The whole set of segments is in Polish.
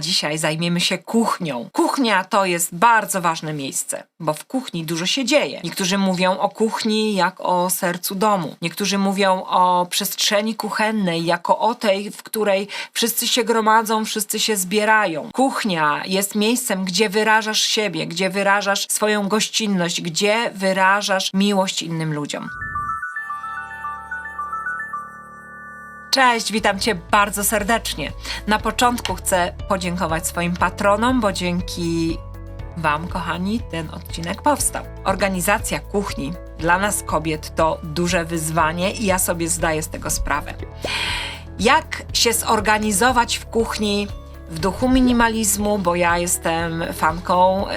Dzisiaj zajmiemy się kuchnią. Kuchnia to jest bardzo ważne miejsce, bo w kuchni dużo się dzieje. Niektórzy mówią o kuchni jak o sercu domu. Niektórzy mówią o przestrzeni kuchennej jako o tej, w której wszyscy się gromadzą, wszyscy się zbierają. Kuchnia jest miejscem, gdzie wyrażasz siebie, gdzie wyrażasz swoją gościnność, gdzie wyrażasz miłość innym ludziom. Cześć, witam Cię bardzo serdecznie. Na początku chcę podziękować swoim patronom, bo dzięki Wam, kochani, ten odcinek powstał. Organizacja kuchni dla nas kobiet to duże wyzwanie i ja sobie zdaję z tego sprawę. Jak się zorganizować w kuchni w duchu minimalizmu, bo ja jestem fanką y,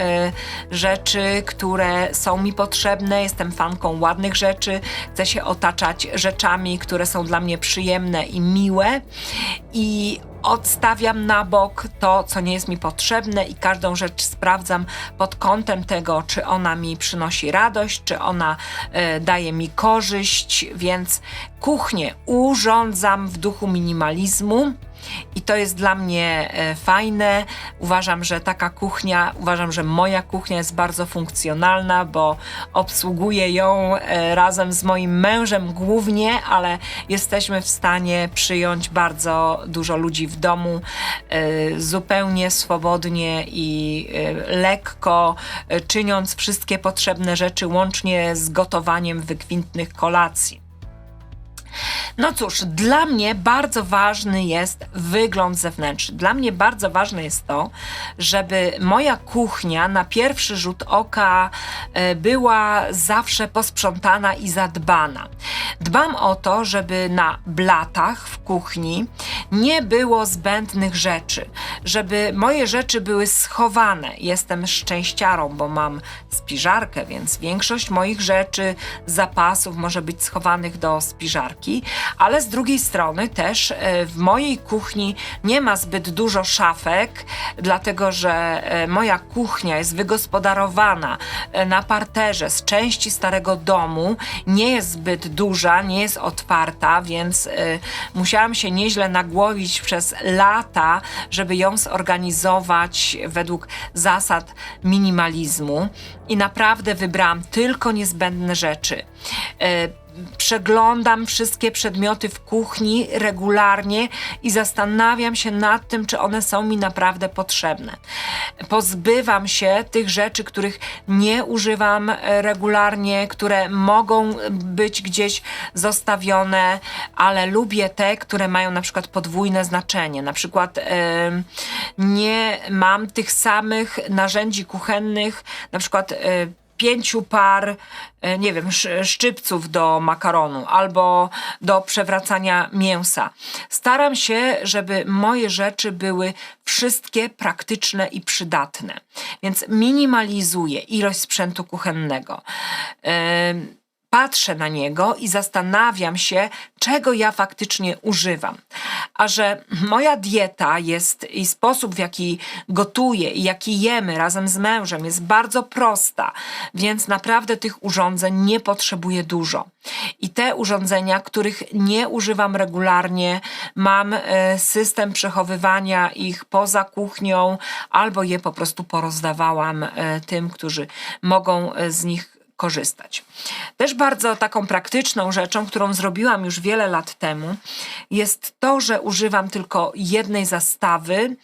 rzeczy, które są mi potrzebne, jestem fanką ładnych rzeczy, chcę się otaczać rzeczami, które są dla mnie przyjemne i miłe i odstawiam na bok to, co nie jest mi potrzebne i każdą rzecz sprawdzam pod kątem tego, czy ona mi przynosi radość, czy ona e, daje mi korzyść, więc kuchnię urządzam w duchu minimalizmu. I to jest dla mnie e, fajne. Uważam, że taka kuchnia, uważam, że moja kuchnia jest bardzo funkcjonalna, bo obsługuję ją e, razem z moim mężem głównie, ale jesteśmy w stanie przyjąć bardzo dużo ludzi w domu e, zupełnie swobodnie i lekko, czyniąc wszystkie potrzebne rzeczy, łącznie z gotowaniem wykwintnych kolacji. No cóż, dla mnie bardzo ważny jest wygląd zewnętrzny. Dla mnie bardzo ważne jest to, żeby moja kuchnia na pierwszy rzut oka e, była zawsze posprzątana i zadbana. Dbam o to, żeby na blatach w kuchni nie było zbędnych rzeczy, żeby moje rzeczy były schowane. Jestem szczęściarą, bo mam spiżarkę, więc większość moich rzeczy, zapasów może być schowanych do spiżarki, ale z drugiej strony też e, w mojej kuchni nie ma zbyt dużo szafek, dlatego że e, moja kuchnia jest wygospodarowana e, na parterze z części starego domu, nie jest zbyt duża, nie jest otwarta, więc musiałam się nieźle nagłowić przez lata, żeby ją zorganizować według zasad minimalizmu i naprawdę wybrałam tylko niezbędne rzeczy przeglądam wszystkie przedmioty w kuchni regularnie i zastanawiam się nad tym, czy one są mi naprawdę potrzebne. Pozbywam się tych rzeczy, których nie używam e, regularnie, które mogą być gdzieś zostawione, ale lubię te, które mają na przykład podwójne znaczenie. Na przykład e, nie mam tych samych narzędzi kuchennych, na przykład e, pięciu par, e, nie wiem, sz- szczypców do makaronu albo do przewracania mięsa. Staram się, żeby moje rzeczy były wszystkie praktyczne i przydatne. Więc minimalizuję ilość sprzętu kuchennego. Ym, patrzę na niego i zastanawiam się, czego ja faktycznie używam. A że moja dieta jest i sposób, w jaki gotuję i jaki jemy razem z mężem jest bardzo prosta, więc naprawdę tych urządzeń nie potrzebuję dużo. I te urządzenia, których nie używam regularnie, mam e, system przechowywania ich poza kuchnią albo je po prostu porozdawałam e, tym, którzy mogą e, z nich korzystać. Też bardzo taką praktyczną rzeczą, którą zrobiłam już wiele lat temu, jest to, że używam tylko jednej zastawy.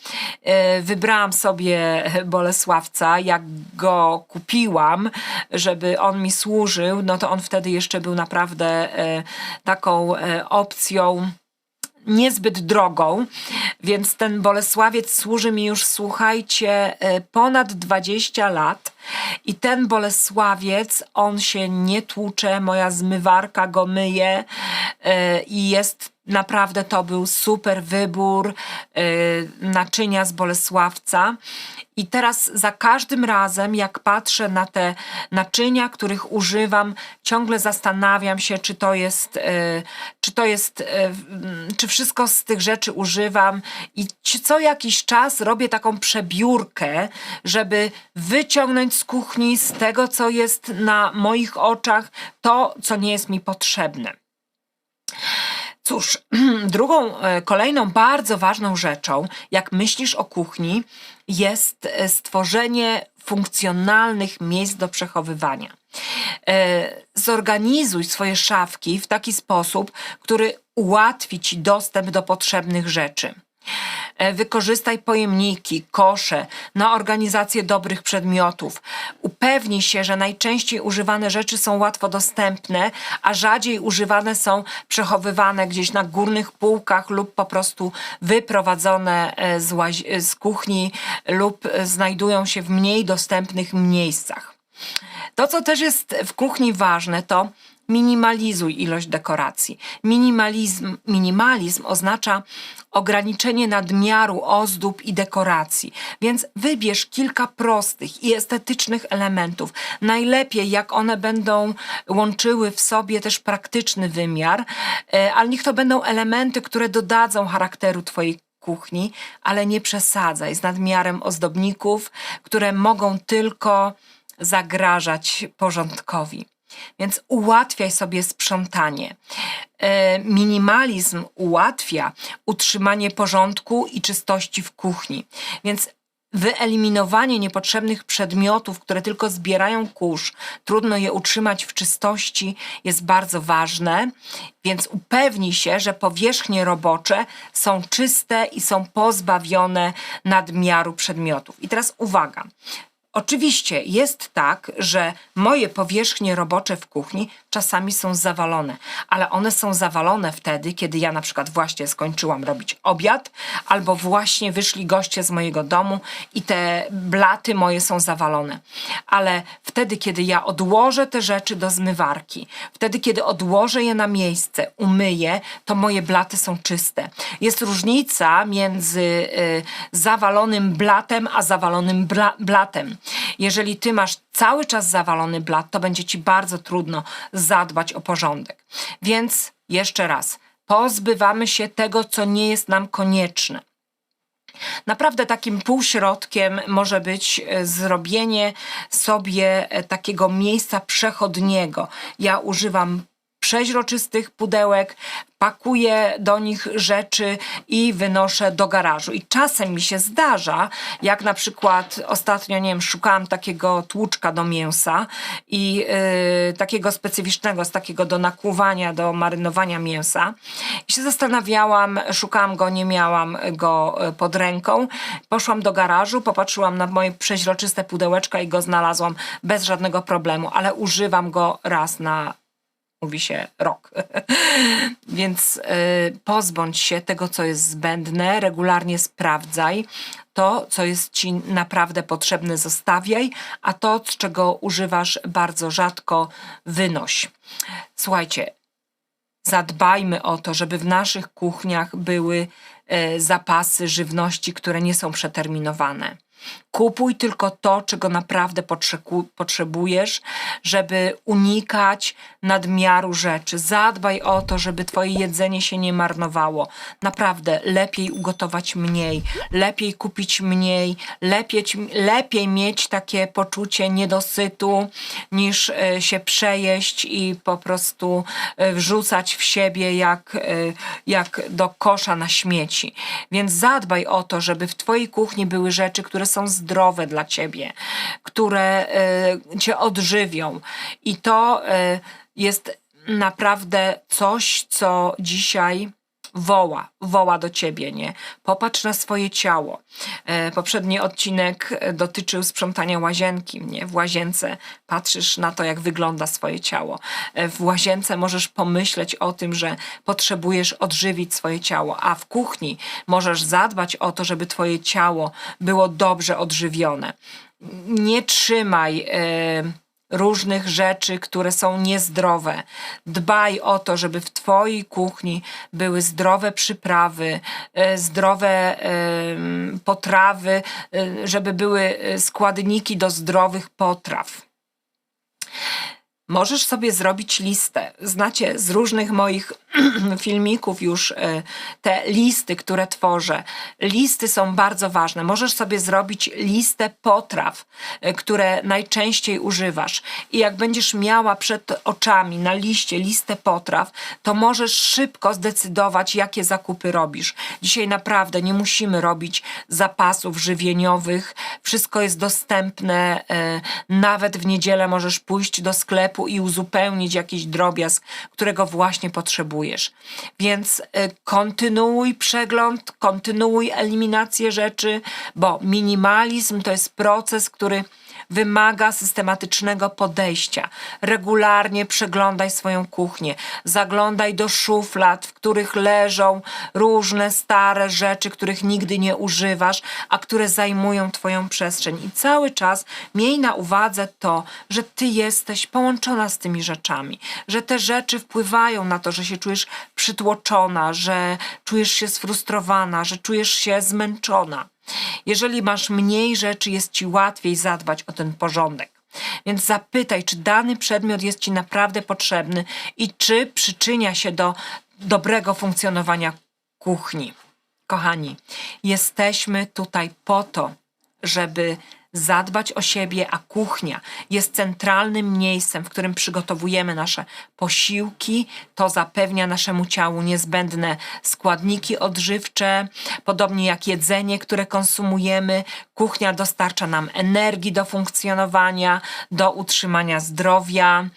E, Wybrałam sobie Bolesławca, jak go kupiłam, żeby on mi służył, no to on wtedy jeszcze był naprawdę e, taką e, opcją niezbyt drogą, więc ten Bolesławiec służy mi już, słuchajcie, e, ponad 20 lat. I ten Bolesławiec, on się nie tłucze, moja zmywarka go myje e, i jest naprawdę to był super wybór e, naczynia z Bolesławca. I teraz za każdym razem, jak patrzę na te naczynia, których używam, ciągle zastanawiam się, czy to jest, e, czy to jest, e, czy wszystko z tych rzeczy używam. I co jakiś czas robię taką przebiórkę, żeby wyciągnąć z kuchni, z tego, co jest na moich oczach, to, co nie jest mi potrzebne. Cóż, drugą, e, kolejną bardzo ważną rzeczą, jak myślisz o kuchni, jest e, stworzenie funkcjonalnych miejsc do przechowywania. E, Zorganizuj swoje szafki w taki sposób, który ułatwi ci dostęp do potrzebnych rzeczy. E, Wykorzystaj pojemniki, kosze na organizację dobrych przedmiotów. Upewnij się, że najczęściej używane rzeczy są łatwo dostępne, a rzadziej używane są przechowywane gdzieś na górnych półkach lub po prostu wyprowadzone e, z, łazi- z kuchni lub e, znajdują się w mniej dostępnych miejscach. To, co też jest w kuchni ważne, to minimalizuj ilość dekoracji. Minimalizm, minimalizm oznacza ograniczenie nadmiaru ozdób i dekoracji, więc wybierz kilka prostych i estetycznych elementów. Najlepiej, jak one będą łączyły w sobie też praktyczny wymiar, e, ale niech to będą elementy, które dodadzą charakteru Twojej kuchni, ale nie przesadzaj z nadmiarem ozdobników, które mogą tylko zagrażać porządkowi. Więc ułatwiaj sobie sprzątanie. E, Minimalizm ułatwia utrzymanie porządku i czystości w kuchni. Więc wyeliminowanie niepotrzebnych przedmiotów, które tylko zbierają kurz, trudno je utrzymać w czystości, jest bardzo ważne. Więc upewnij się, że powierzchnie robocze są czyste i są pozbawione nadmiaru przedmiotów. I teraz uwaga. Oczywiście jest tak, że moje powierzchnie robocze w kuchni czasami są zawalone, ale one są zawalone wtedy, kiedy ja na przykład właśnie skończyłam robić obiad, albo właśnie wyszli goście z mojego domu i te blaty moje są zawalone. Ale wtedy, kiedy ja odłożę te rzeczy do zmywarki, wtedy, kiedy odłożę je na miejsce, umyję, to moje blaty są czyste. Jest różnica między y, zawalonym blatem a zawalonym bla, blatem. Jeżeli ty masz cały czas zawalony blat, to będzie ci bardzo trudno zadbać o porządek. Więc jeszcze raz, pozbywamy się tego, co nie jest nam konieczne. Naprawdę takim półśrodkiem może być e, zrobienie sobie e, takiego miejsca przechodniego. Ja używam przeźroczystych pudełek, pakuję do nich rzeczy i wynoszę do garażu. I czasem mi się zdarza, jak na przykład ostatnio, nie wiem, szukałam takiego tłuczka do mięsa i yy, takiego specyficznego, z takiego do nakłuwania, do marynowania mięsa. I się zastanawiałam, szukałam go, nie miałam go y, pod ręką. Poszłam do garażu, popatrzyłam na moje przeźroczyste pudełeczka i go znalazłam bez żadnego problemu, ale używam go raz na mówi się rok. Więc y, pozbądź się tego, co jest zbędne, regularnie sprawdzaj. To, co jest ci naprawdę potrzebne, zostawiaj, a to, z czego używasz bardzo rzadko, wynoś. Słuchajcie, zadbajmy o to, żeby w naszych kuchniach były e, zapasy żywności, które nie są przeterminowane. Kupuj tylko to, czego naprawdę potrzebujesz, żeby unikać nadmiaru rzeczy. Zadbaj o to, żeby Twoje jedzenie się nie marnowało. Naprawdę lepiej ugotować mniej, lepiej kupić mniej, lepiej, lepiej mieć takie poczucie niedosytu, niż e, się przejeść i po prostu e, wrzucać w siebie jak, e, jak do kosza na śmieci. Więc zadbaj o to, żeby w Twojej kuchni były rzeczy, które są zdrowe dla ciebie, które y, cię odżywią. I to y, jest naprawdę coś, co dzisiaj woła, woła do ciebie, nie? Popatrz na swoje ciało. E, poprzedni odcinek dotyczył sprzątania łazienki, nie? W łazience patrzysz na to, jak wygląda swoje ciało. E, w łazience możesz pomyśleć o tym, że potrzebujesz odżywić swoje ciało, a w kuchni możesz zadbać o to, żeby twoje ciało było dobrze odżywione. Nie trzymaj... E, różnych rzeczy, które są niezdrowe. Dbaj o to, żeby w Twojej kuchni były zdrowe przyprawy, e, zdrowe em, potrawy, e, żeby były e, składniki do zdrowych potraw. Możesz sobie zrobić listę. Znacie, z różnych moich filmików już e, te listy, które tworzę. Listy są bardzo ważne. Możesz sobie zrobić listę potraw, e, które najczęściej używasz. I jak będziesz miała przed oczami na liście listę potraw, to możesz szybko zdecydować, jakie zakupy robisz. Dzisiaj naprawdę nie musimy robić zapasów żywieniowych. Wszystko jest dostępne. e, Nawet w niedzielę możesz pójść do sklepu i uzupełnić jakiś drobiazg, którego właśnie potrzebujesz. Więc e, kontynuuj przegląd, kontynuuj eliminację rzeczy, bo minimalizm to jest proces, który wymaga systematycznego podejścia. Regularnie przeglądaj swoją kuchnię, zaglądaj do szuflad, w których leżą różne stare rzeczy, których nigdy nie używasz, a które zajmują Twoją przestrzeń. I cały czas miej na uwadze to, że Ty jesteś połączona z tymi rzeczami, że te rzeczy wpływają na to, że się czujesz przytłoczona, że czujesz się sfrustrowana, że czujesz się zmęczona. Jeżeli masz mniej rzeczy, jest ci łatwiej zadbać o ten porządek. Więc zapytaj, czy dany przedmiot jest ci naprawdę potrzebny i czy przyczynia się do dobrego funkcjonowania kuchni. Kochani, jesteśmy tutaj po to, żeby zadbać o siebie, a kuchnia jest centralnym miejscem, w którym przygotowujemy nasze posiłki. To zapewnia naszemu ciału niezbędne składniki odżywcze, podobnie jak jedzenie, które konsumujemy. Kuchnia dostarcza nam energii do funkcjonowania, do utrzymania zdrowia.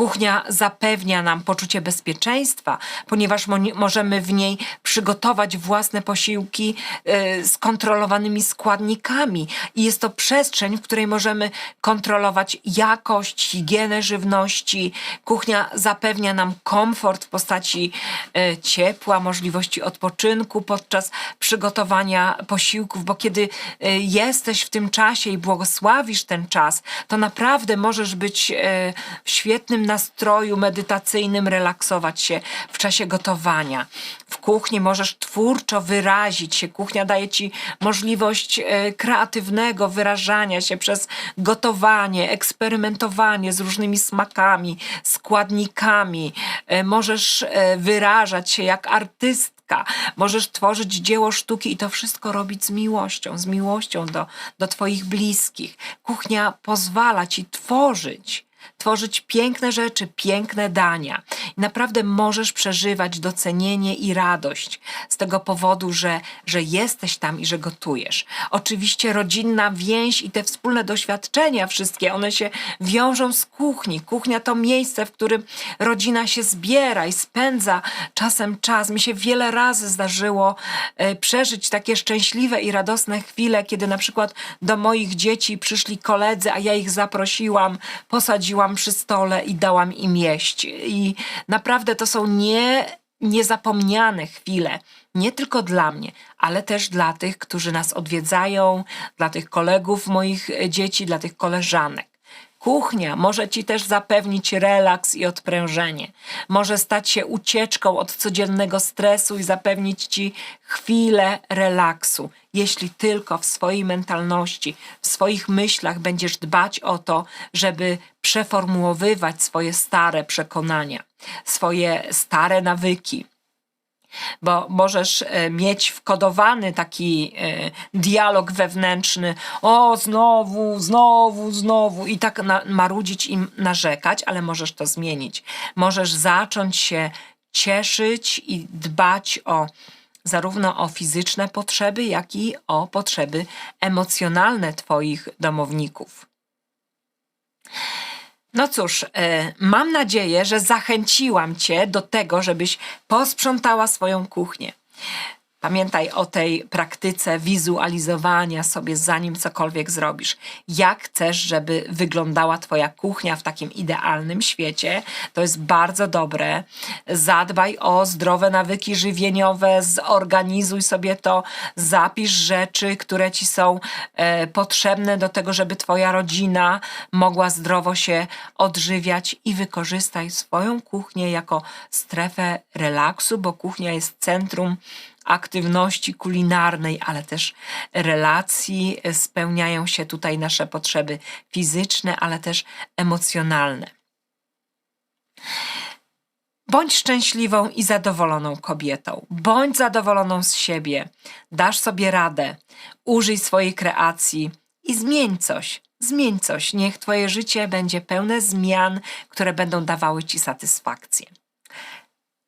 Kuchnia zapewnia nam poczucie bezpieczeństwa, ponieważ mo- możemy w niej przygotować własne posiłki e, z kontrolowanymi składnikami i jest to przestrzeń, w której możemy kontrolować jakość, higienę żywności. Kuchnia zapewnia nam komfort w postaci e, ciepła, możliwości odpoczynku podczas przygotowania posiłków, bo kiedy e, jesteś w tym czasie i błogosławisz ten czas, to naprawdę możesz być e, w świetnym nastroju medytacyjnym, relaksować się w czasie gotowania. W kuchni możesz twórczo wyrazić się. Kuchnia daje ci możliwość e, kreatywnego wyrażania się przez gotowanie, eksperymentowanie z różnymi smakami, składnikami. E, Możesz e, wyrażać się jak artystka. Możesz tworzyć dzieło sztuki i to wszystko robić z miłością, z miłością do, do Twoich bliskich. Kuchnia pozwala Ci tworzyć tworzyć piękne rzeczy, piękne dania. I naprawdę możesz przeżywać docenienie i radość z tego powodu, że, że jesteś tam i że gotujesz. Oczywiście rodzinna więź i te wspólne doświadczenia, wszystkie, one się wiążą z kuchni. Kuchnia to miejsce, w którym rodzina się zbiera i spędza czasem czas. Mi się wiele razy zdarzyło e, przeżyć takie szczęśliwe i radosne chwile, kiedy na przykład do moich dzieci przyszli koledzy, a ja ich zaprosiłam, posadziłam przy stole i dałam im jeść. I naprawdę to są nie, niezapomniane chwile, nie tylko dla mnie, ale też dla tych, którzy nas odwiedzają, dla tych kolegów moich e, dzieci, dla tych koleżanek. Kuchnia może ci też zapewnić relaks i odprężenie. Może stać się ucieczką od codziennego stresu i zapewnić ci chwilę relaksu, jeśli tylko w swojej mentalności, w swoich myślach będziesz dbać o to, żeby przeformułowywać swoje stare przekonania, swoje stare nawyki bo możesz e, mieć wkodowany taki e, dialog wewnętrzny, o znowu, znowu, znowu i tak marudzić i narzekać, ale możesz to zmienić. Możesz zacząć się cieszyć i dbać o zarówno o fizyczne potrzeby, jak i o potrzeby emocjonalne Twoich domowników. No cóż, e, mam nadzieję, że zachęciłam Cię do tego, żebyś posprzątała swoją kuchnię. Pamiętaj o tej praktyce wizualizowania sobie, zanim cokolwiek zrobisz. Jak chcesz, żeby wyglądała Twoja kuchnia w takim idealnym świecie? To jest bardzo dobre. Zadbaj o zdrowe nawyki żywieniowe, zorganizuj sobie to, zapisz rzeczy, które Ci są e, potrzebne do tego, żeby Twoja rodzina mogła zdrowo się odżywiać i wykorzystaj swoją kuchnię jako strefę relaksu, bo kuchnia jest centrum aktywności kulinarnej, ale też relacji. Spełniają się tutaj nasze potrzeby fizyczne, ale też emocjonalne. Bądź szczęśliwą i zadowoloną kobietą. Bądź zadowoloną z siebie. Dasz sobie radę. Użyj swojej kreacji i zmień coś. Zmień coś. Niech Twoje życie będzie pełne zmian, które będą dawały Ci satysfakcję.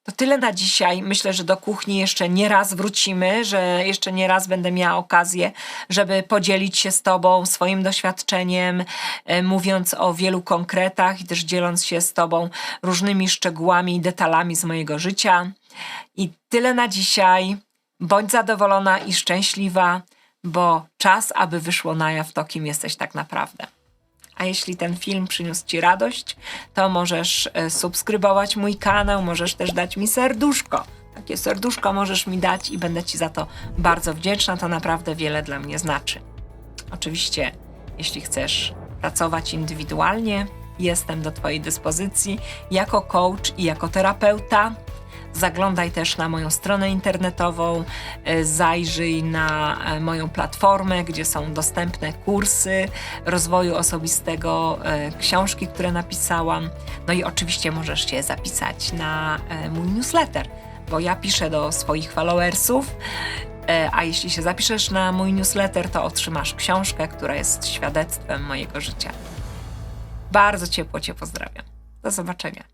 To tyle na dzisiaj. Myślę, że do kuchni jeszcze nie raz wrócimy, że jeszcze nie raz będę miała okazję, żeby podzielić się z Tobą swoim doświadczeniem, e, mówiąc o wielu konkretach i też dzieląc się z Tobą różnymi szczegółami i detalami z mojego życia. I tyle na dzisiaj. Bądź zadowolona i szczęśliwa, bo czas, aby wyszło na jaw to, kim jesteś tak naprawdę. A jeśli ten film przyniósł Ci radość, to możesz e, subskrybować mój kanał, możesz też dać mi serduszko. Takie serduszko możesz mi dać i będę Ci za to bardzo wdzięczna. To naprawdę wiele dla mnie znaczy. Oczywiście, jeśli chcesz pracować indywidualnie, jestem do Twojej dyspozycji jako coach i jako terapeuta. Zaglądaj też na moją stronę internetową, e, zajrzyj na e, moją platformę, gdzie są dostępne kursy rozwoju osobistego, e, książki, które napisałam. No i oczywiście możesz się zapisać na mój newsletter, bo ja piszę do swoich followersów. A jeśli się zapiszesz na mój newsletter, to otrzymasz książkę, która jest świadectwem mojego życia. Bardzo ciepło Cię pozdrawiam. Do zobaczenia.